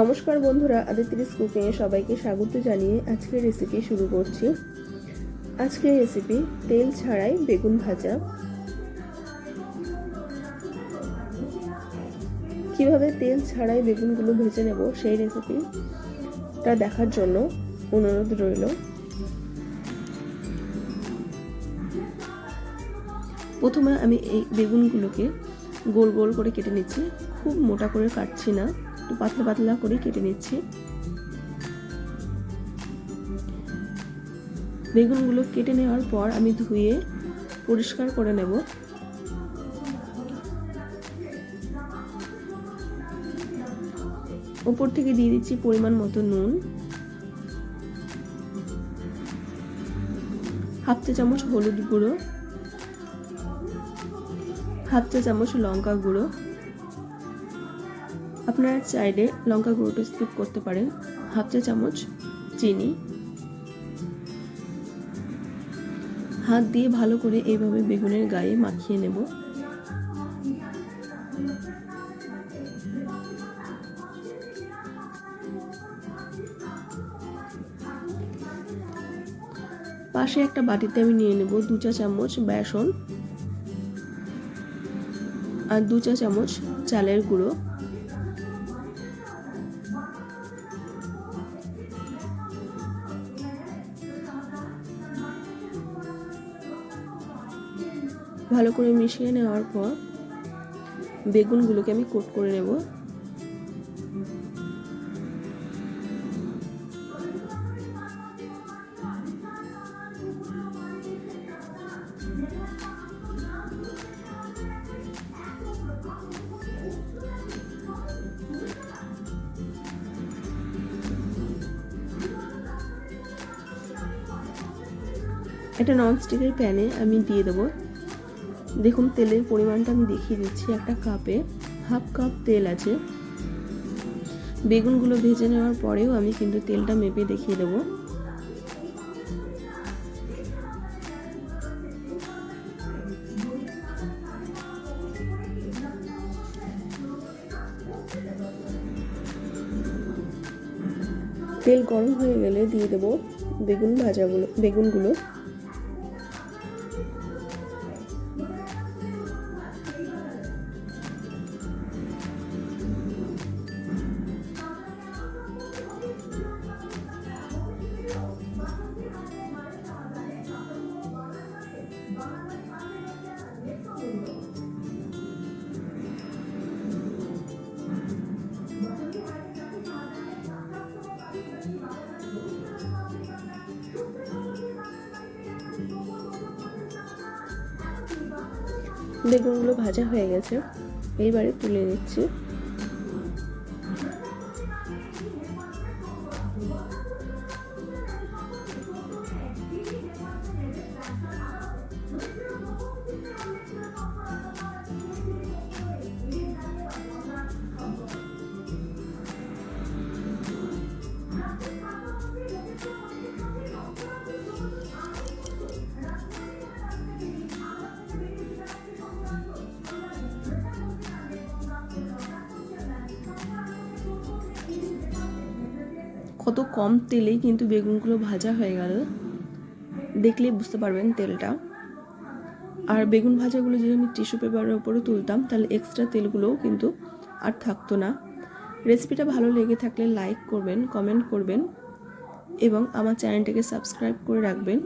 নমস্কার বন্ধুরা আদিত্রিস কুকিংয়ে সবাইকে স্বাগত জানিয়ে আজকের রেসিপি শুরু করছি। আজকের রেসিপি তেল ছাড়াই বেগুন ভাজা। কীভাবে তেল ছাড়াই বেগুনগুলো ভেজে নেব সেই রেসিপিটা দেখার জন্য অনুরোধ রইল। প্রথমে আমি এই বেগুনগুলোকে গোল গোল করে কেটে নিচ্ছি, খুব মোটা করে কাটছি না। একটু পাতলা পাতলা করে কেটে নিচ্ছি। বেগুনগুলো কেটে নেওয়ার পর আমি ধুয়ে পরিষ্কার করে নেব। ওপর থেকে দিয়ে দিচ্ছি পরিমাণ মতো নুন। হাফ চা চামচ হলুদ গুঁড়ো। হাফ চা চামচ লঙ্কা গুঁড়ো। আপনারা চাইলে লঙ্কা গুঁড়োটা স্কিপ করতে পারেন। হাফ চা চামচ চিনি। হাত দিয়ে ভালো করে এইভাবে বেগুনের গায়ে মাখিয়ে নেব। পাশে একটা বাটিতে আমি নিয়ে নেব দু চা চামচ বেসন আর দু চা চামচ চালের গুঁড়ো। ভালো করে মিশিয়ে নেওয়ার পর বেগুনগুলোকে আমি কোট করে নেব। এটা ননস্টিকের প্যানে আমি দিয়ে দেবো। দেখুন, তেলের পরিমাণটা আমি দেখিয়ে দিচ্ছি একটা কাপে। হাফ কাপ তেল আছে। বেগুনগুলো ভেজে নেওয়ার পরেও আমি কিন্তু তেলটা মেপে দেখিয়ে দেবো। তেল গরম হয়ে গেলে দিয়ে দেবো বেগুন ভাজাগুলো, বেগুনগুলো। বেগুনগুলো ভাজা হয়ে গেছে। এইবারে তুলে নিচ্ছি। কত কম তেলেই কিন্তু বেগুনগুলো ভাজা হয়ে গেল। দেখলে বুঝতে পারবেন তেলটা। আর বেগুন ভাজাগুলো যদি আমি টিস্যু পেপারের ওপরে তুলতাম, তাহলে এক্সট্রা তেলগুলোও কিন্তু আর থাকতো না। রেসিপিটা ভালো লেগে থাকলে লাইক করবেন কমেন্ট করবেন এবং আমার চ্যানেলটাকে সাবস্ক্রাইব করে রাখবেন।